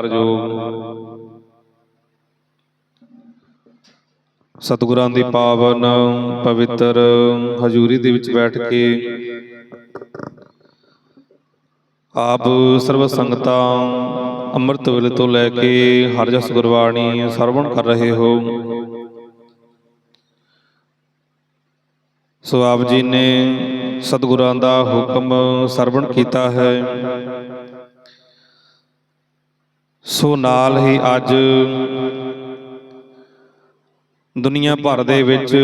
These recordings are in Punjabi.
ਜੋ ਸਤਿਗੁਰਾਂ ਦੀ ਪਾਵਨ ਪਵਿੱਤਰ ਹਜ਼ੂਰੀ ਦੇ ਵਿੱਚ ਬੈਠ ਕੇ ਆਪ ਸਰਬ ਸੰਗਤਾਂ ਅੰਮ੍ਰਿਤ ਵੇਲੇ ਤੋਂ ਲੈ ਕੇ ਹਰ ਜਸ ਗੁਰਬਾਣੀ ਸਰਵਣ ਕਰ ਰਹੇ ਹੋ। ਸੋ ਆਪ ਜੀ ਨੇ ਸਤਿਗੁਰਾਂ ਦਾ ਹੁਕਮ ਸਰਵਣ ਕੀਤਾ ਹੈ। ਸੋ ਨਾਲ ਹੀ ਅੱਜ ਦੁਨੀਆ ਭਰ ਦੇ ਵਿੱਚ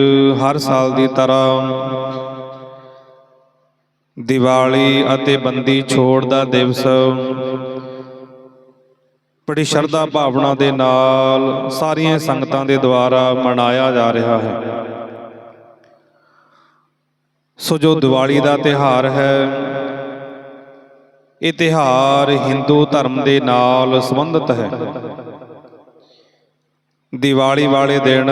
ਹਰ ਸਾਲ ਦੀ ਤਰ੍ਹਾਂ ਦੀਵਾਲੀ ਅਤੇ ਬੰਦੀ ਛੋੜ ਦਾ ਦਿਵਸ ਬੜੀ ਸ਼ਰਧਾ ਭਾਵਨਾ ਦੇ ਨਾਲ ਸਾਰੀਆਂ ਸੰਗਤਾਂ ਦੇ ਦੁਆਰਾ ਮਨਾਇਆ ਜਾ ਰਿਹਾ ਹੈ। ਸੋ ਜੋ ਦੀਵਾਲੀ ਦਾ ਤਿਹਾਰ ਹੈ ਇਹ ਤਿਹਾਰ ਹਿੰਦੂ ਧਰਮ ਦੇ ਨਾਲ ਸੰਬੰਧਿਤ ਹੈ। ਦੀਵਾਲੀ ਵਾਲੇ ਦਿਨ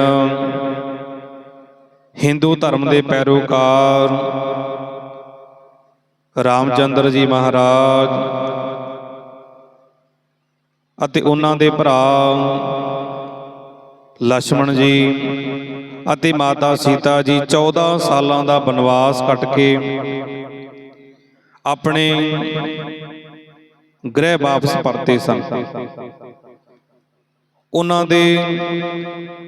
ਹਿੰਦੂ ਧਰਮ ਦੇ ਪੈਰੋਕਾਰ ਰਾਮਚੰਦਰ ਜੀ ਮਹਾਰਾਜ ਅਤੇ ਉਹਨਾਂ ਦੇ ਭਰਾ ਲక్ష్మణ ਜੀ ਅਤੇ ਮਾਤਾ ਸੀਤਾ ਜੀ 14 ਸਾਲਾਂ ਦਾ ਬਨਵਾਸ ਕੱਟ ਕੇ ਆਪਣੇ ਗ੍ਰਹਿ ਵਾਪਸ ਪਰਤੇ ਸਨ। ਉਹਨਾਂ ਦੇ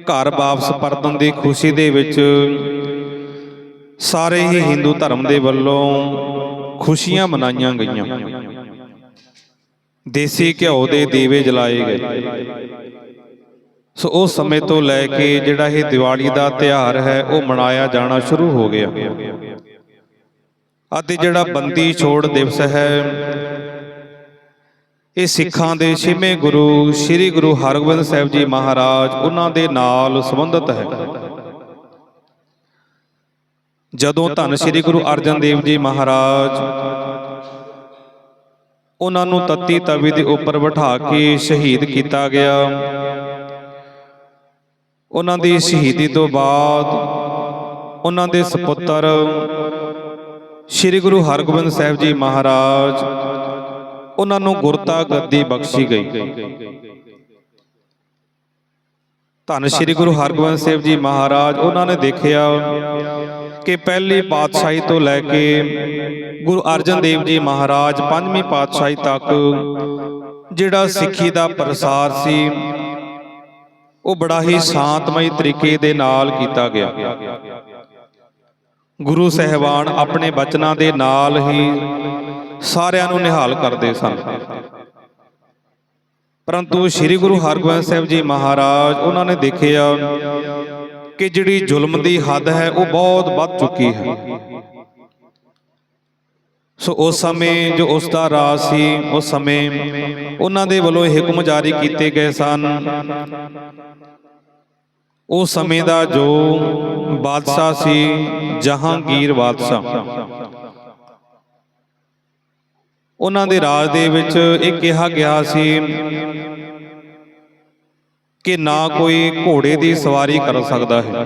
ਘਰ ਵਾਪਸ ਪਰਤਣ ਦੀ ਖੁਸ਼ੀ ਦੇ ਵਿੱਚ ਸਾਰੇ ਹੀ ਹਿੰਦੂ ਧਰਮ ਦੇ ਵੱਲੋਂ ਖੁਸ਼ੀਆਂ ਮਨਾਈਆਂ ਗਈਆਂ। ਦੇਸੀ ਘਿਓ ਦੇ ਦੀਵੇ ਜਲਾਏ ਗਏ। ਸੋ ਉਸ ਸਮੇਂ ਤੋਂ ਲੈ ਕੇ ਜਿਹੜਾ ਇਹ ਦੀਵਾਲੀ ਦਾ ਤਿਉਹਾਰ ਹੈ, ਉਹ ਮਨਾਇਆ ਜਾਣਾ ਸ਼ੁਰੂ ਹੋ ਗਿਆ। ਅਤੇ ਜਿਹੜਾ ਬੰਦੀ ਛੋੜ ਦਿਵਸ ਹੈ, ਇਹ ਸਿੱਖਾਂ ਦੇ ਛੇਵੇਂ ਗੁਰੂ, ਸ੍ਰੀ ਗੁਰੂ ਹਰਗੋਬਿੰਦ ਸਾਹਿਬ ਜੀ ਮਹਾਰਾਜ ਉਹਨਾਂ ਦੇ ਨਾਲ ਸੰਬੰਧਿਤ ਹੈ। ਜਦੋਂ ਧੰਨ ਸ੍ਰੀ ਗੁਰੂ ਅਰਜਨ ਦੇਵ ਜੀ ਮਹਾਰਾਜ ਉਹਨਾਂ ਨੂੰ ਤੱਤੀ ਤਵੀ ਦੇ ਉੱਪਰ ਬਿਠਾ ਕੇ ਸ਼ਹੀਦ ਕੀਤਾ ਗਿਆ, ਉਹਨਾਂ ਦੀ ਸ਼ਹੀਦੀ ਤੋਂ ਬਾਅਦ ਉਹਨਾਂ ਦੇ ਸੁਪੁੱਤਰ ਸ੍ਰੀ ਗੁਰੂ ਹਰਗੋਬਿੰਦ ਸਾਹਿਬ ਜੀ ਮਹਾਰਾਜ, ਉਹਨਾਂ ਨੂੰ ਗੁਰਤਾ ਗੱਦੀ ਬਖਸ਼ੀ ਗਈ। ਧੰਨ ਸ੍ਰੀ ਗੁਰੂ ਹਰਗੋਬਿੰਦ ਸਾਹਿਬ ਜੀ ਮਹਾਰਾਜ, ਉਹਨਾਂ ਨੇ ਦੇਖਿਆ ਕਿ ਪਹਿਲੀ ਪਾਤਸ਼ਾਹੀ ਤੋਂ ਲੈ ਕੇ ਗੁਰੂ ਅਰਜਨ ਦੇਵ ਜੀ ਮਹਾਰਾਜ ਪੰਜਵੀਂ ਪਾਤਸ਼ਾਹੀ ਤੱਕ ਜਿਹੜਾ ਸਿੱਖੀ ਦਾ ਪ੍ਰਸਾਰ ਸੀ, ਉਹ ਬੜਾ ਹੀ ਸ਼ਾਂਤਮਈ ਤਰੀਕੇ ਦੇ ਨਾਲ ਕੀਤਾ ਗਿਆ। ਗੁਰੂ ਸਹਿਬਾਨ ਆਪਣੇ ਬਚਨਾਂ ਦੇ ਨਾਲ ਹੀ ਸਾਰਿਆਂ ਨੂੰ ਨਿਹਾਲ ਕਰਦੇ ਸਨ। ਪਰੰਤੂ ਸ੍ਰੀ ਗੁਰੂ ਹਰਗੋਬਿੰਦ ਸਾਹਿਬ ਜੀ ਮਹਾਰਾਜ, ਉਹਨਾਂ ਨੇ ਦੇਖਿਆ ਕਿ ਜਿਹੜੀ ਜ਼ੁਲਮ ਦੀ ਹੱਦ ਹੈ, ਉਹ ਬਹੁਤ ਵੱਧ ਚੁੱਕੀ ਹੈ। ਸੋ ਉਸ ਸਮੇਂ ਜੋ ਉਸ ਦਾ ਰਾਜ ਸੀ, ਉਸ ਸਮੇਂ ਉਹਨਾਂ ਦੇ ਵੱਲੋਂ ਹੁਕਮ ਜਾਰੀ ਕੀਤੇ ਗਏ ਸਨ ਉਸ ਸਮੇਂ ਦਾ ਜੋ ਬਾਦਸ਼ਾਹ ਸੀ, ਜਹਾਂਗੀਰ ਬਾਦਸ਼ਾਹ। ਉਹਨਾਂ ਦੇ ਰਾਜ ਦੇ ਵਿੱਚ ਇਹ ਕਿਹਾ ਗਿਆ ਸੀ ਕਿ ਨਾ ਕੋਈ ਘੋੜੇ ਦੀ ਸਵਾਰੀ ਕਰ ਸਕਦਾ ਹੈ।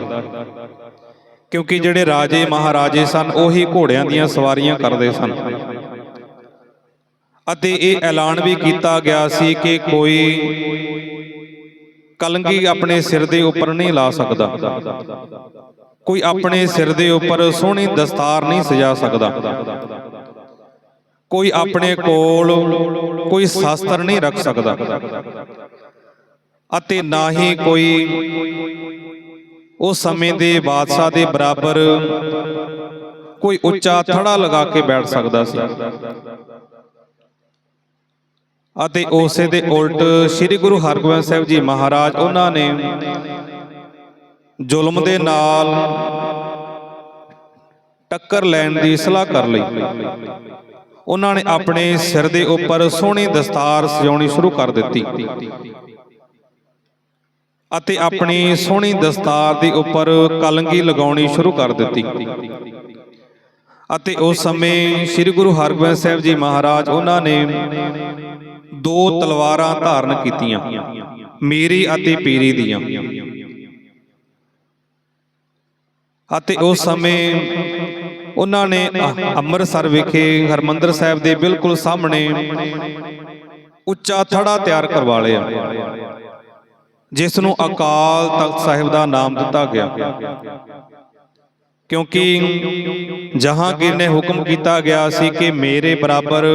ਕਿਉਂਕਿ ਜਿਹੜੇ ਰਾਜੇ ਮਹਾਰਾਜੇ ਸਨ, ਉਹੀ ਘੋੜਿਆਂ ਦੀਆਂ ਸਵਾਰੀਆਂ ਕਰਦੇ ਸਨ। ਅਤੇ ਇਹ ਐਲਾਨ ਵੀ ਕੀਤਾ ਗਿਆ ਸੀ ਕਿ ਕੋਈ ਕਲੰਗੀ ਆਪਣੇ ਸਿਰ ਦੇ ਉੱਪਰ ਨਹੀਂ ਲਾ ਸਕਦਾ। ਕੋਈ ਆਪਣੇ ਸਿਰ ਦੇ ਉੱਪਰ ਸੋਹਣੀ ਦਸਤਾਰ ਨਹੀਂ ਸਜਾ ਸਕਦਾ। ਕੋਈ ਆਪਣੇ ਕੋਲ ਕੋਈ ਸ਼ਾਸਤਰ ਨਹੀਂ ਰੱਖ ਸਕਦਾ। ਅਤੇ ਨਾ ਹੀ ਕੋਈ ਉਸ ਸਮੇਂ ਦੇ ਬਾਦਸ਼ਾਹ ਦੇ ਬਰਾਬਰ ਕੋਈ ਉੱਚਾ ਥੜਾ ਲਗਾ ਕੇ ਬੈਠ ਸਕਦਾ ਸੀ। ਅਤੇ ਉਸੇ ਦੇ ਉਲਟ ਸ੍ਰੀ ਗੁਰੂ ਹਰਗੋਬਿੰਦ ਸਾਹਿਬ ਜੀ ਮਹਾਰਾਜ, ਉਹਨਾਂ ਨੇ ਜ਼ੁਲਮ ਦੇ ਨਾਲ ਟੱਕਰ ਲੈਣ ਦੀ ਸਲਾਹ ਕਰ ਲਈ। ਉਹਨਾਂ ਨੇ ਆਪਣੇ ਸਿਰ ਦੇ ਉੱਪਰ ਸੋਹਣੀ ਦਸਤਾਰ ਸਜਾਉਣੀ ਸ਼ੁਰੂ ਕਰ ਦਿੱਤੀ ਅਤੇ ਆਪਣੀ ਸੋਹਣੀ ਦਸਤਾਰ ਦੇ ਉੱਪਰ ਕਲੰਗੀ ਲਗਾਉਣੀ ਸ਼ੁਰੂ ਕਰ ਦਿੱਤੀ। ਅਤੇ ਉਸ ਸਮੇਂ ਸ੍ਰੀ ਗੁਰੂ ਹਰਗੋਬਿੰਦ ਸਾਹਿਬ ਜੀ ਮਹਾਰਾਜ, ਉਹਨਾਂ ਨੇ ਦੋ ਤਲਵਾਰਾਂ ਧਾਰਨ ਕੀਤੀਆਂ, ਮੇਰੀ ਅਤੇ ਪੀਰੀ ਦੀਆਂ। ਅਤੇ ਉਸ ਸਮੇਂ ਉਹਨਾਂ ਨੇ ਅੰਮ੍ਰਿਤਸਰ ਵਿਖੇ ਹਰਮੰਦਰ ਸਾਹਿਬ ਦੇ ਬਿਲਕੁਲ ਸਾਹਮਣੇ ਉੱਚਾ ਥੜਾ ਤਿਆਰ ਕਰਵਾ ਲਿਆ, ਜਿਸ ਨੂੰ ਅਕਾਲ ਤਖਤ ਸਾਹਿਬ ਦਾ ਨਾਮ ਦਿੱਤਾ ਗਿਆ। ਕਿਉਂਕਿ ਜਹਾਂਗੀਰ ਨੇ ਹੁਕਮ ਕੀਤਾ ਗਿਆ ਸੀ ਕਿ ਮੇਰੇ ਬਰਾਬਰ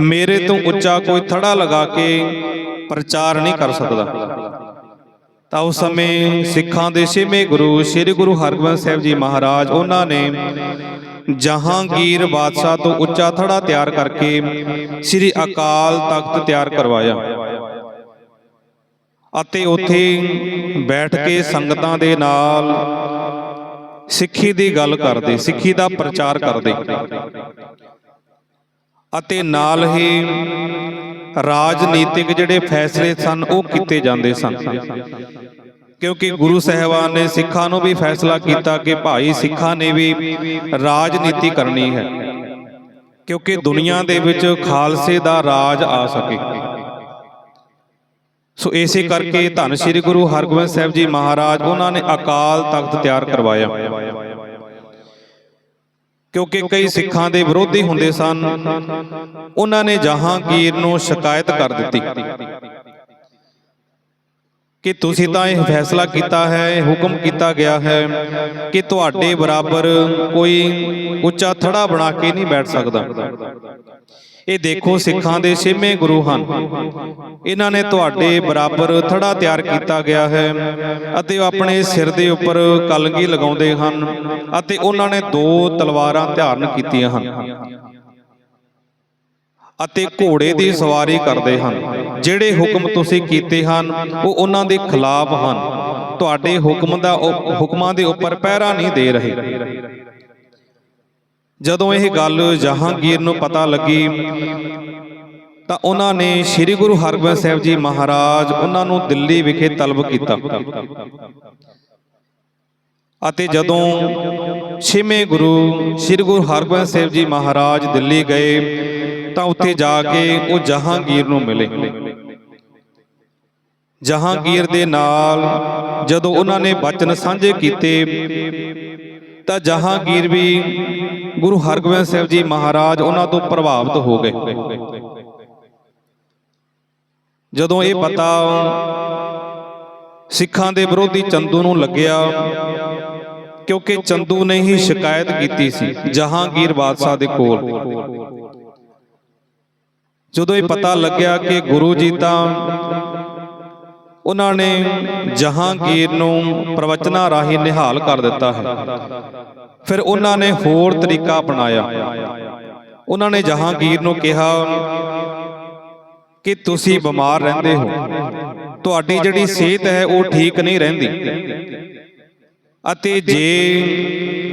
ਮੇਰੇ ਤੋਂ ਉੱਚਾ ਕੋਈ ਥੜਾ ਲਗਾ ਕੇ ਪ੍ਰਚਾਰ ਨਹੀਂ ਕਰ ਸਕਦਾ। ਤਾਂ ਉਸ ਸਮੇਂ ਸਿੱਖਾਂ ਦੇ ਛੇਵੇਂ ਗੁਰੂ ਸ੍ਰੀ ਗੁਰੂ ਹਰਗੋਬਿੰਦ ਸਾਹਿਬ ਜੀ ਮਹਾਰਾਜ ਉਹਨਾਂ ਨੇ ਜਹਾਂਗੀਰ ਬਾਦਸ਼ਾਹ ਤੋਂ ਉੱਚਾ ਥੜਾ ਤਿਆਰ ਕਰਕੇ ਸ੍ਰੀ ਅਕਾਲ ਤਖਤ ਤਿਆਰ ਕਰਵਾਇਆ ਅਤੇ ਉੱਥੇ ਬੈਠ ਕੇ ਸੰਗਤਾਂ ਦੇ ਨਾਲ ਸਿੱਖੀ ਦੀ ਗੱਲ ਕਰਦੇ, ਸਿੱਖੀ ਦਾ ਪ੍ਰਚਾਰ ਕਰਦੇ। ਅਤੇ ਨਾਲ ਹੀ ਰਾਜਨੀਤਿਕ ਜਿਹੜੇ ਫੈਸਲੇ ਸਨ, ਉਹ ਕੀਤੇ ਜਾਂਦੇ ਸਨ। ਕਿਉਂਕਿ ਗੁਰੂ ਸਾਹਿਬਾਨ ਨੇ ਸਿੱਖਾਂ ਨੂੰ ਵੀ ਫੈਸਲਾ ਕੀਤਾ ਕਿ ਭਾਈ ਸਿੱਖਾਂ ਨੇ ਵੀ ਰਾਜਨੀਤੀ ਕਰਨੀ ਹੈ। ਕਿਉਂਕਿ ਦੁਨੀਆ ਦੇ ਵਿੱਚ ਖਾਲਸੇ ਦਾ ਰਾਜ ਆ ਸਕੇ। ਸੋ ਇਸੇ ਕਰਕੇ ਧੰਨ ਸ੍ਰੀ ਗੁਰੂ ਹਰਗੋਬਿੰਦ ਸਾਹਿਬ ਜੀ ਮਹਾਰਾਜ ਉਹਨਾਂ ਨੇ ਅਕਾਲ ਤਖਤ ਤਿਆਰ ਕਰਵਾਇਆ। ਕਿਉਂਕਿ ਕਈ ਸਿੱਖਾਂ ਦੇ ਵਿਰੋਧੀ ਹੁੰਦੇ ਸਨ। ਉਹਨਾਂ ਨੇ ਜਹਾਂਗੀਰ ਨੂੰ ਸ਼ਿਕਾਇਤ ਕਰ ਦਿੱਤੀ ਕਿ ਤੁਸੀਂ ਤਾਂ ਇਹ ਫੈਸਲਾ ਕੀਤਾ ਹੈ ਹੁਕਮ ਕੀਤਾ ਗਿਆ ਹੈ ਕਿ ਤੁਹਾਡੇ ਬਰਾਬਰ ਕੋਈ ਉੱਚਾ ਥੜਾ ਬਣਾ ਕੇ ਨਹੀਂ ਬੈਠ ਸਕਦਾ। ਇਹ ਦੇਖੋ ਸਿੱਖਾਂ ਦੇ ਛੇਵੇਂ ਗੁਰੂ ਹਨ। ਇਹਨਾਂ ਨੇ ਤੁਹਾਡੇ ਬਰਾਬਰ ਥੜਾ ਤਿਆਰ ਕੀਤਾ ਗਿਆ ਹੈ ਅਤੇ ਆਪਣੇ ਸਿਰ ਦੇ ਉੱਪਰ ਕਲਗੀ ਲਗਾਉਂਦੇ ਹਨ ਅਤੇ ਉਹਨਾਂ ਨੇ ਦੋ ਤਲਵਾਰਾਂ ਧਾਰਨ ਕੀਤੀਆਂ ਹਨ। ਅਤੇ ਘੋੜੇ ਦੀ ਸਵਾਰੀ ਕਰਦੇ ਹਨ। ਜਿਹੜੇ ਹੁਕਮ ਤੁਸੀਂ ਕੀਤੇ ਹਨ ਉਹ ਉਹਨਾਂ ਦੇ ਖਿਲਾਫ ਹਨ। ਤੁਹਾਡੇ ਹੁਕਮ ਦਾ ਹੁਕਮਾਂ ਦੇ ਉੱਪਰ ਪਹਿਰਾ ਨਹੀਂ ਦੇ ਰਹੇ। ਜਦੋਂ ਇਹ ਗੱਲ ਜਹਾਂਗੀਰ ਨੂੰ ਪਤਾ ਲੱਗੀ ਤਾਂ ਉਹਨਾਂ ਨੇ ਸ੍ਰੀ ਗੁਰੂ ਹਰਗੋਬਿੰਦ ਸਾਹਿਬ ਜੀ ਮਹਾਰਾਜ ਉਹਨਾਂ ਨੂੰ ਦਿੱਲੀ ਵਿਖੇ ਤਲਬ ਕੀਤਾ। ਅਤੇ ਜਦੋਂ ਛੇਵੇਂ ਗੁਰੂ ਸ੍ਰੀ ਗੁਰੂ ਹਰਗੋਬਿੰਦ ਸਾਹਿਬ ਜੀ ਮਹਾਰਾਜ ਦਿੱਲੀ ਗਏ ਤਾਂ ਉੱਥੇ ਜਾ ਕੇ ਉਹ ਜਹਾਂਗੀਰ ਨੂੰ ਮਿਲੇ। ਜਹਾਂਗੀਰ ਦੇ ਨਾਲ ਜਦੋਂ ਉਹਨਾਂ ਨੇ ਬਚਨ ਸਾਂਝੇ ਕੀਤੇ ਤਾਂ ਜਹਾਂਗੀਰ ਵੀ ਗੁਰੂ ਹਰਗੋਬਿੰਦ ਸਾਹਿਬ ਜੀ ਮਹਾਰਾਜ ਉਹਨਾਂ ਤੋਂ ਪ੍ਰਭਾਵਿਤ ਹੋ ਗਏ। ਜਦੋਂ ਇਹ ਪਤਾ ਸਿੱਖਾਂ ਦੇ ਵਿਰੋਧੀ ਚੰਦੂ ਨੂੰ ਲੱਗਿਆ, ਕਿਉਂਕਿ ਚੰਦੂ ਨੇ ਹੀ ਸ਼ਿਕਾਇਤ ਕੀਤੀ ਸੀ ਜਹਾਂਗੀਰ ਬਾਦਸ਼ਾਹ ਦੇ ਕੋਲ। ਜਦੋਂ ਇਹ ਪਤਾ ਲੱਗਿਆ ਕਿ ਗੁਰੂ ਜੀ ਤਾਂ ਉਹਨਾਂ ਨੇ ਜਹਾਂਗੀਰ ਨੂੰ ਪ੍ਰਵਚਨਾਂ ਰਾਹੀਂ ਨਿਹਾਲ ਕਰ ਦਿੱਤਾ ਹੈ। ਫਿਰ ਉਹਨਾਂ ਨੇ ਹੋਰ ਤਰੀਕਾ ਅਪਣਾਇਆ। ਉਹਨਾਂ ਨੇ ਜਹਾਂਗੀਰ ਨੂੰ ਕਿਹਾ ਕਿ ਤੁਸੀਂ ਬਿਮਾਰ ਰਹਿੰਦੇ ਹੋ। ਤੁਹਾਡੀ ਜਿਹੜੀ ਸਿਹਤ ਹੈ ਉਹ ਠੀਕ ਨਹੀਂ ਰਹਿੰਦੀ। ਅਤੇ ਜੇ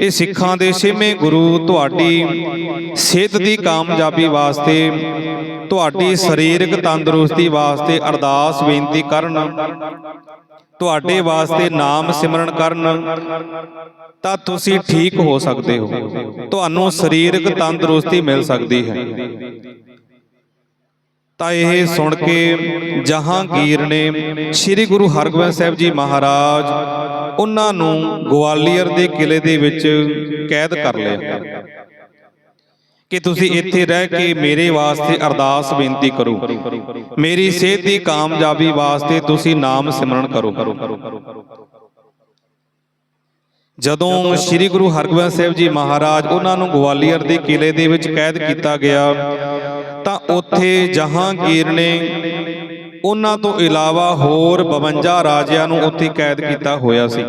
ਇਹ ਸਿੱਖਾਂ ਦੇ ਛੇਵੇਂ ਗੁਰੂ ਤੁਹਾਡੀ ਸਿਹਤ ਦੀ ਕਾਮਯਾਬੀ ਵਾਸਤੇ, ਤੁਹਾਡੀ ਸਰੀਰਕ ਤੰਦਰੁਸਤੀ ਵਾਸਤੇ ਅਰਦਾਸ ਬੇਨਤੀ ਕਰਨ ਤੁਹਾਡੇ ਵਾਸਤੇ ਨਾਮ ਸਿਮਰਨ ਕਰਨ ਤਾਂ ਤੁਸੀਂ ਠੀਕ ਹੋ ਸਕਦੇ ਹੋ। ਤੁਹਾਨੂੰ ਸਰੀਰਕ ਤੰਦਰੁਸਤੀ ਮਿਲ ਸਕਦੀ ਹੈ। ਤਾਂ ਇਹ ਸੁਣ ਕੇ ਜਹਾਂਗੀਰ ਨੇ ਸ੍ਰੀ ਗੁਰੂ ਹਰਗੋਬਿੰਦ ਸਾਹਿਬ ਜੀ ਮਹਾਰਾਜ ਉਹਨਾਂ ਨੂੰ ਗਵਾਲੀਅਰ ਦੇ ਕਿਲੇ ਦੇ ਵਿੱਚ ਕੈਦ ਕਰ ਲਿਆ। ਕਿ ਤੁਸੀਂ ਇੱਥੇ ਰਹਿ ਕੇ ਮੇਰੇ ਵਾਸਤੇ ਅਰਦਾਸ ਬੇਨਤੀ ਕਰੋ। ਮੇਰੀ ਸਿਹਤ ਦੀ ਕਾਮਯਾਬੀ ਵਾਸਤੇ ਤੁਸੀਂ ਨਾਮ ਸਿਮਰਨ ਕਰੋ। ਜਦੋਂ ਸ੍ਰੀ ਗੁਰੂ ਹਰਗੋਬਿੰਦ ਸਾਹਿਬ ਜੀ ਮਹਾਰਾਜ ਉਹਨਾਂ ਨੂੰ ਗਵਾਲੀਅਰ ਦੇ ਕਿਲੇ ਦੇ ਵਿੱਚ ਕੈਦ ਕੀਤਾ ਗਿਆ ਤਾਂ ਉੱਥੇ ਜਹਾਂਗੀਰ ਨੇ ਉਹਨਾਂ ਤੋਂ ਇਲਾਵਾ ਹੋਰ 52 ਰਾਜਿਆਂ ਨੂੰ ਉੱਥੇ ਕੈਦ ਕੀਤਾ ਹੋਇਆ ਸੀ।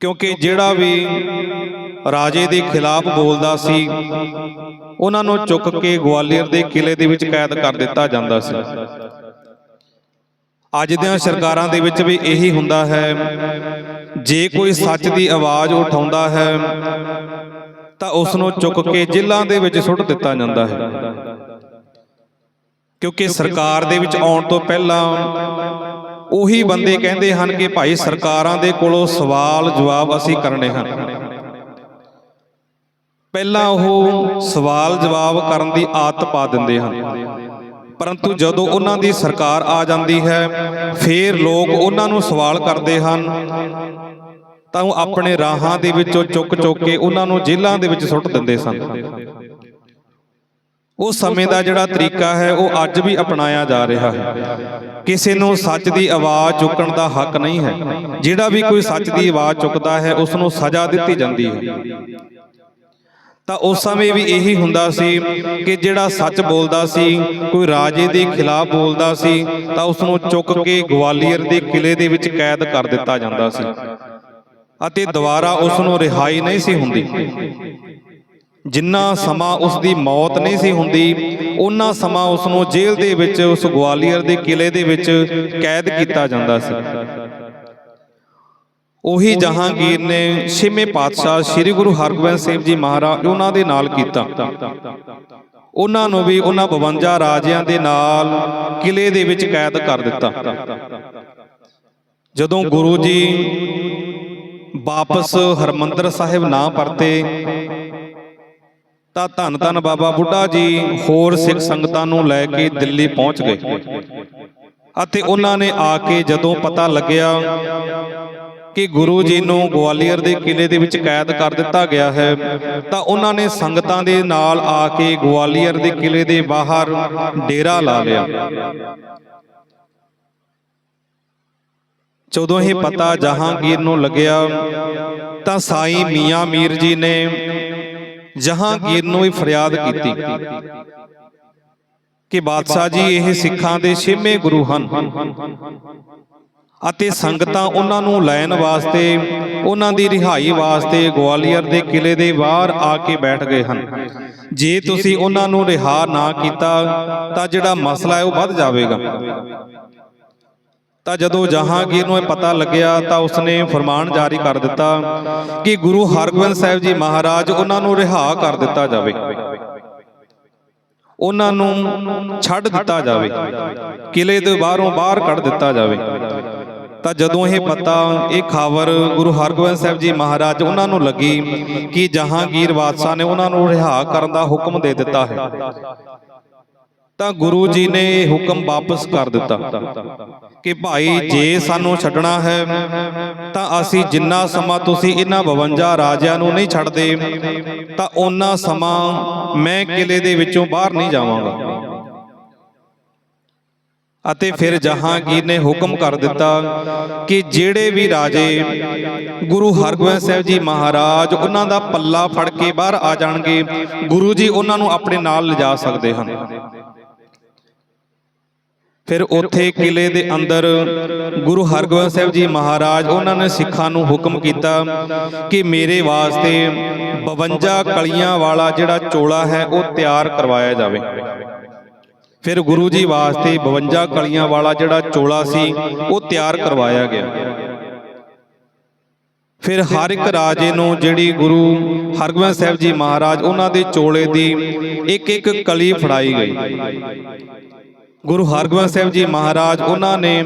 ਕਿਉਂਕਿ ਜਿਹੜਾ ਵੀ ਰਾਜੇ ਦੇ ਖਿਲਾਫ ਬੋਲਦਾ ਸੀ। ਉਹਨਾਂ ਨੂੰ ਚੁੱਕ ਕੇ ਗਵਾਲੀਅਰ ਦੇ ਕਿਲੇ ਦੇ ਵਿੱਚ ਕੈਦ ਕਰ ਦਿੱਤਾ ਜਾਂਦਾ ਸੀ। ਅੱਜ ਦੀਆਂ ਸਰਕਾਰਾਂ ਦੇ ਵਿੱਚ ਵੀ ਇਹੀ ਹੁੰਦਾ ਹੈ, ਜੇ ਕੋਈ ਸੱਚ ਦੀ ਆਵਾਜ਼ ਉਠਾਉਂਦਾ ਹੈ, ਤਾਂ ਉਸ ਨੂੰ ਚੁੱਕ ਕੇ ਜੇਲ੍ਹਾਂ ਦੇ ਵਿੱਚ ਸੁੱਟ ਦਿੱਤਾ ਜਾਂਦਾ ਹੈ। ਕਿਉਂਕਿ ਸਰਕਾਰ ਦੇ ਵਿੱਚ ਆਉਣ ਤੋਂ ਪਹਿਲਾਂ ਉਹੀ ਬੰਦੇ ਕਹਿੰਦੇ ਹਨ ਕਿ ਭਾਈ ਸਰਕਾਰਾਂ ਦੇ ਕੋਲੋਂ ਸਵਾਲ ਜਵਾਬ ਅਸੀਂ ਕਰਨੇ ਹਨ। ਪਹਿਲਾਂ ਉਹ ਸਵਾਲ ਜਵਾਬ ਕਰਨ ਦੀ ਆਦਤ ਪਾ ਦਿੰਦੇ ਹਨ। ਪਰੰਤੂ ਜਦੋਂ ਉਹਨਾਂ ਦੀ ਸਰਕਾਰ ਆ ਜਾਂਦੀ ਹੈ, ਫੇਰ ਲੋਕ ਉਹਨਾਂ ਨੂੰ ਸਵਾਲ ਕਰਦੇ ਹਨ। ਤਾਂ ਉਹ ਆਪਣੇ ਰਾਹਾਂ ਦੇ ਵਿੱਚੋਂ ਚੁੱਕ ਚੁੱਕ ਕੇ ਉਹਨਾਂ ਨੂੰ ਜੇਲ੍ਹਾਂ ਦੇ ਵਿੱਚ ਸੁੱਟ ਦਿੰਦੇ ਸਨ। ਉਹ ਸਮੇਂ ਦਾ ਜਿਹੜਾ ਤਰੀਕਾ ਹੈ, ਉਹ ਅੱਜ ਵੀ ਅਪਣਾਇਆ ਜਾ ਰਿਹਾ ਹੈ। ਕਿਸੇ ਨੂੰ ਸੱਚ ਦੀ ਆਵਾਜ਼ ਚੁੱਕਣ ਦਾ ਹੱਕ ਨਹੀਂ ਹੈ। ਜਿਹੜਾ ਵੀ ਕੋਈ ਸੱਚ ਦੀ ਆਵਾਜ਼ ਚੁੱਕਦਾ ਹੈ, ਉਸ ਨੂੰ ਸਜ਼ਾ ਦਿੱਤੀ ਜਾਂਦੀ ਹੈ। ਤਾਂ ਉਸ ਸਮੇਂ ਵੀ ਇਹੀ ਹੁੰਦਾ ਸੀ ਕਿ ਜਿਹੜਾ ਸੱਚ ਬੋਲਦਾ ਸੀ ਕੋਈ ਰਾਜੇ ਦੇ ਖਿਲਾਫ ਬੋਲਦਾ ਸੀ ਤਾਂ ਉਸ ਨੂੰ ਚੁੱਕ ਕੇ ਗਵਾਲੀਅਰ ਦੇ ਕਿਲੇ ਦੇ ਵਿੱਚ ਕੈਦ ਕਰ ਦਿੱਤਾ ਜਾਂਦਾ ਸੀ। ਅਤੇ ਦੁਬਾਰਾ ਉਸ ਨੂੰ ਰਿਹਾਈ ਨਹੀਂ ਸੀ ਹੁੰਦੀ। ਜਿੰਨਾ ਸਮਾਂ ਉਸ ਦੀ ਮੌਤ ਨਹੀਂ ਸੀ ਹੁੰਦੀ ਉਹਨਾਂ ਸਮਾਂ ਉਸ ਨੂੰ ਜੇਲ੍ਹ ਦੇ ਵਿੱਚ ਉਸ ਗਵਾਲੀਅਰ ਦੇ ਕਿਲੇ ਦੇ ਵਿੱਚ ਕੈਦ ਕੀਤਾ ਜਾਂਦਾ ਸੀ। ਉਹੀ ਜਹਾਂਗੀਰ ਨੇ ਛੇਵੇਂ ਪਾਤਸ਼ਾਹ ਸ੍ਰੀ ਗੁਰੂ ਹਰਗੋਬਿੰਦ ਸਾਹਿਬ ਜੀ ਮਹਾਰਾਜ ਉਹਨਾਂ ਦੇ ਨਾਲ ਕੀਤਾ। ਉਹਨਾਂ ਨੂੰ ਵੀ ਉਹਨਾਂ 52 ਰਾਜਿਆਂ ਦੇ ਨਾਲ ਕਿਲੇ ਦੇ ਵਿੱਚ ਕੈਦ ਕਰ ਦਿੱਤਾ। ਜਦੋਂ ਗੁਰੂ ਜੀ ਵਾਪਸ ਹਰਮੰਦਰ ਸਾਹਿਬ ਨਾ ਪਰਤੇ ਤਾਂ ਧੰਨ ਧੰਨ ਬਾਬਾ ਬੁੱਢਾ ਜੀ ਹੋਰ ਸਿੱਖ ਸੰਗਤਾਂ ਨੂੰ ਲੈ ਕੇ ਦਿੱਲੀ ਪਹੁੰਚ ਗਏ। ਅਤੇ ਉਹਨਾਂ ਨੇ ਆ ਕੇ ਜਦੋਂ ਪਤਾ ਲੱਗਿਆ ਕਿ ਗੁਰੂ ਜੀ ਨੂੰ ਗਵਾਲੀਅਰ ਦੇ ਕਿਲੇ ਦੇ ਵਿੱਚ ਕੈਦ ਕਰ ਦਿੱਤਾ ਗਿਆ ਹੈ, ਤਾਂ ਉਹਨਾਂ ਨੇ ਸੰਗਤਾਂ ਦੇ ਨਾਲ ਆ ਕੇ ਗਵਾਲੀਅਰ ਦੇ ਕਿਲੇ ਦੇ ਬਾਹਰ ਡੇਰਾ ਲਾ ਲਿਆ। ਜਦੋਂ ਇਹ ਪਤਾ ਜਹਾਂਗੀਰ ਨੂੰ ਲੱਗਿਆ, ਤਾਂ ਸਾਈਂ ਮੀਆਂ ਮੀਰ ਜੀ ਨੇ ਜਹਾਂਗੀਰ ਨੂੰ ਹੀ ਫਰਿਆਦ ਕੀਤੀ ਕਿ ਬਾਦਸ਼ਾਹ ਜੀ, ਇਹ ਸਿੱਖਾਂ ਦੇ ਛੇਵੇਂ ਗੁਰੂ ਹਨ। ਅਤੇ ਸੰਗਤਾਂ ਉਹਨਾਂ ਨੂੰ ਲੈਣ ਵਾਸਤੇ ਉਹਨਾਂ ਦੀ ਰਿਹਾਈ ਵਾਸਤੇ ਗਵਾਲੀਅਰ ਦੇ ਕਿਲੇ ਦੇ ਬਾਹਰ ਆ ਕੇ ਬੈਠ ਗਏ ਹਨ। ਜੇ ਤੁਸੀਂ ਉਹਨਾਂ ਨੂੰ ਰਿਹਾ ਨਾ ਕੀਤਾ ਤਾਂ ਜਿਹੜਾ ਮਸਲਾ ਹੈ ਉਹ ਵੱਧ ਜਾਵੇਗਾ। ਤਾਂ ਜਦੋਂ ਜਹਾਂਗੀਰ ਨੂੰ ਇਹ ਪਤਾ ਲੱਗਿਆ ਤਾਂ ਉਸਨੇ ਫਰਮਾਨ ਜਾਰੀ ਕਰ ਦਿੱਤਾ ਕਿ ਗੁਰੂ ਹਰਗੋਬਿੰਦ ਸਾਹਿਬ ਜੀ ਮਹਾਰਾਜ ਉਹਨਾਂ ਨੂੰ ਰਿਹਾ ਕਰ ਦਿੱਤਾ ਜਾਵੇ। ਉਹਨਾਂ ਨੂੰ ਛੱਡ ਦਿੱਤਾ ਜਾਵੇ। ਕਿਲੇ ਦੇ ਬਾਹਰੋਂ ਬਾਹਰ ਕੱਢ ਦਿੱਤਾ ਜਾਵੇ। ਤਾਂ ਜਦੋਂ ਇਹ ਪਤਾ, ਇਹ ਖਬਰ ਗੁਰੂ ਹਰਗੋਬਿੰਦ ਸਾਹਿਬ ਜੀ ਮਹਾਰਾਜ ਉਹਨਾਂ ਨੂੰ ਲੱਗੀ ਕਿ ਜਹਾਂਗੀਰ ਬਾਦਸ਼ਾਹ ਨੇ ਉਹਨਾਂ ਨੂੰ ਰਿਹਾ ਕਰਨ ਦਾ ਹੁਕਮ ਦੇ ਦਿੱਤਾ ਹੈ, ਤਾਂ ਗੁਰੂ ਜੀ ਨੇ ਇਹ ਹੁਕਮ ਵਾਪਸ ਕਰ ਦਿੱਤਾ ਕਿ ਭਾਈ ਜੇ ਸਾਨੂੰ ਛੱਡਣਾ ਹੈ, ਤਾਂ ਅਸੀਂ ਜਿੰਨਾ ਸਮਾਂ ਤੁਸੀਂ ਇਹਨਾਂ 52 ਰਾਜਿਆਂ ਨੂੰ ਨਹੀਂ ਛੱਡਦੇ, ਤਾਂ ਉਹਨਾਂ ਸਮਾਂ ਮੈਂ ਕਿਲੇ ਦੇ ਵਿੱਚੋਂ ਬਾਹਰ ਨਹੀਂ ਜਾਵਾਂਗਾ। ਅਤੇ ਫਿਰ ਜਹਾਂਗੀਰ ਨੇ ਹੁਕਮ ਕਰ ਦਿੱਤਾ ਕਿ ਜਿਹੜੇ ਵੀ ਰਾਜੇ ਗੁਰੂ ਹਰਗੋਬਿੰਦ ਸਾਹਿਬ ਜੀ ਮਹਾਰਾਜ ਉਹਨਾਂ ਦਾ ਪੱਲਾ ਫੜ ਕੇ ਬਾਹਰ ਆ ਜਾਣਗੇ। ਗੁਰੂ ਜੀ ਉਹਨਾਂ ਨੂੰ ਆਪਣੇ ਨਾਲ ਲਿਜਾ ਸਕਦੇ ਹਨ। ਫਿਰ ਉੱਥੇ ਕਿਲੇ ਦੇ ਅੰਦਰ ਗੁਰੂ ਹਰਗੋਬਿੰਦ ਸਾਹਿਬ ਜੀ ਮਹਾਰਾਜ ਉਹਨਾਂ ਨੇ ਸਿੱਖਾਂ ਨੂੰ ਹੁਕਮ ਕੀਤਾ ਕਿ ਮੇਰੇ ਵਾਸਤੇ 52 ਕਲੀਆਂ ਵਾਲਾ ਜਿਹੜਾ ਚੋਲਾ ਹੈ ਉਹ ਤਿਆਰ ਕਰਵਾਇਆ ਜਾਵੇ। ਫਿਰ ਗੁਰੂ ਜੀ ਵਾਸਤੇ 52 ਕਲੀਆਂ ਵਾਲਾ ਜਿਹੜਾ ਚੋਲਾ ਸੀ, ਉਹ ਤਿਆਰ ਕਰਵਾਇਆ ਗਿਆ। ਫਿਰ ਹਰ ਇੱਕ ਰਾਜੇ ਨੂੰ ਜਿਹੜੀ ਗੁਰੂ ਹਰਗੋਬਿੰਦ ਸਾਹਿਬ ਜੀ ਮਹਾਰਾਜ ਉਹਨਾਂ ਦੇ ਚੋਲੇ ਦੀ ਇੱਕ ਇੱਕ ਕਲੀ ਫੜਾਈ ਗਈ। ਗੁਰੂ ਹਰਗੋਬਿੰਦ ਸਾਹਿਬ ਜੀ ਮਹਾਰਾਜ ਉਹਨਾਂ ਨੇ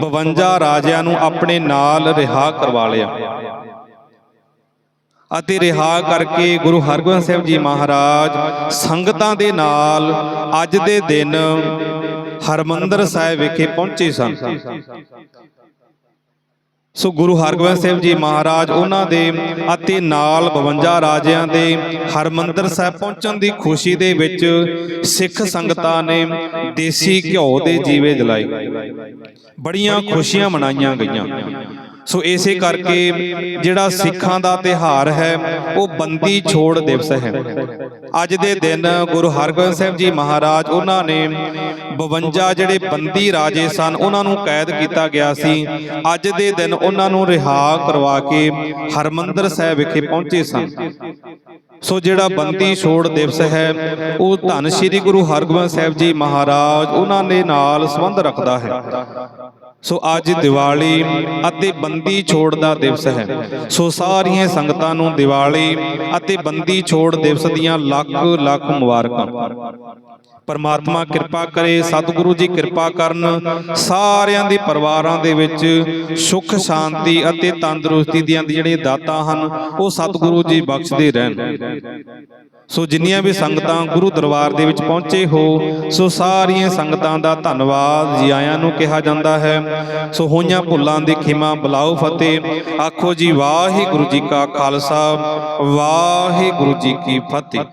52 ਰਾਜਿਆਂ ਨੂੰ ਆਪਣੇ ਨਾਲ ਰਿਹਾ ਕਰਵਾ ਲਿਆ। ਅਤੇ ਰਿਹਾ ਕਰਕੇ ਗੁਰੂ ਹਰਗੋਬਿੰਦ ਸਾਹਿਬ ਜੀ ਮਹਾਰਾਜ ਸੰਗਤਾਂ ਦੇ ਨਾਲ ਅੱਜ ਦੇ ਦਿਨ ਹਰਮੰਦਰ ਸਾਹਿਬ ਵਿਖੇ ਪਹੁੰਚੇ ਸਨ। ਸੋ ਗੁਰੂ ਹਰਗੋਬਿੰਦ ਸਾਹਿਬ ਜੀ ਮਹਾਰਾਜ ਉਹਨਾਂ ਦੇ ਅਤੇ ਨਾਲ 52 ਰਾਜਿਆਂ ਦੇ ਹਰਮੰਦਰ ਸਾਹਿਬ ਪਹੁੰਚਣ ਦੀ ਖੁਸ਼ੀ ਦੇ ਵਿੱਚ ਸਿੱਖ ਸੰਗਤਾਂ ਨੇ ਦੇਸੀ ਘਿਓ ਦੇ ਜੀਵੇ ਜਲਾਏ। ਬੜੀਆਂ ਖੁਸ਼ੀਆਂ ਮਨਾਈਆਂ ਗਈਆਂ। ਸੋ ਇਸੇ ਕਰਕੇ ਜਿਹੜਾ ਸਿੱਖਾਂ ਦਾ ਤਿਹਾਰ ਹੈ ਉਹ ਬੰਦੀ ਛੋੜ ਦਿਵਸ ਹੈ। ਅੱਜ ਦੇ ਦਿਨ ਗੁਰੂ ਹਰਗੋਬਿੰਦ ਸਾਹਿਬ ਜੀ ਮਹਾਰਾਜ ਉਹਨਾਂ ਨੇ 52 ਜਿਹੜੇ ਬੰਦੀ ਰਾਜੇ ਸਨ ਉਹਨਾਂ ਨੂੰ ਕੈਦ ਕੀਤਾ ਗਿਆ ਸੀ। ਅੱਜ ਦੇ ਦਿਨ ਉਹਨਾਂ ਨੂੰ ਰਿਹਾ ਕਰਵਾ ਕੇ ਹਰਮੰਦਰ ਸਾਹਿਬ ਵਿਖੇ ਪਹੁੰਚੇ ਸਨ। ਸੋ ਜਿਹੜਾ ਬੰਦੀ ਛੋੜ ਦਿਵਸ ਹੈ ਉਹ ਧੰਨ ਸ੍ਰੀ ਗੁਰੂ ਹਰਗੋਬਿੰਦ ਸਾਹਿਬ ਜੀ ਮਹਾਰਾਜ ਉਹਨਾਂ ਦੇ ਨਾਲ ਸੰਬੰਧ ਰੱਖਦਾ ਹੈ। ਸੋ ਅੱਜ ਦੀਵਾਲੀ ਅਤੇ ਬੰਦੀ ਛੋੜ ਦਾ ਦਿਵਸ ਹੈ। ਸੋ ਸਾਰੀਆਂ ਸੰਗਤਾਂ ਨੂੰ ਦੀਵਾਲੀ ਅਤੇ ਬੰਦੀ ਛੋੜ ਦਿਵਸ ਦੀਆਂ ਲੱਖ ਲੱਖ ਮੁਬਾਰਕਾਂ। ਪਰਮਾਤਮਾ ਕਿਰਪਾ ਕਰੇ ਸਤਿਗੁਰੂ ਜੀ ਕਿਰਪਾ ਕਰਨ ਸਾਰਿਆਂ ਦੇ ਪਰਿਵਾਰਾਂ ਦੇ ਵਿੱਚ ਸੁੱਖ ਸ਼ਾਂਤੀ ਅਤੇ ਤੰਦਰੁਸਤੀ ਦੀਆਂ ਜਿਹੜੀਆਂ ਦਾਤਾਂ ਹਨ ਉਹ ਸਤਿਗੁਰੂ ਜੀ ਬਖਸ਼ਦੇ ਰਹਿਣ। ਸੋ ਜਿੰਨੀਆਂ ਵੀ ਸੰਗਤਾਂ ਗੁਰੂ ਦਰਬਾਰ ਦੇ ਵਿੱਚ ਪਹੁੰਚੇ ਹੋ, ਸੋ ਸਾਰੀਆਂ ਸੰਗਤਾਂ ਦਾ ਧੰਨਵਾਦ ਜੀ ਆਇਆਂ ਨੂੰ ਕਿਹਾ ਜਾਂਦਾ ਹੈ। ਸੋ ਹੋਈਆਂ ਭੁੱਲਾਂ ਦੀ ਖਿਮਾ ਬੁਲਾਓ ਫਤਿਹ। ਆਖੋ ਜੀ, ਵਾਹਿਗੁਰੂ ਜੀ ਕਾ ਖਾਲਸਾ, ਵਾਹਿਗੁਰੂ ਜੀ ਕੀ ਫਤਿਹ।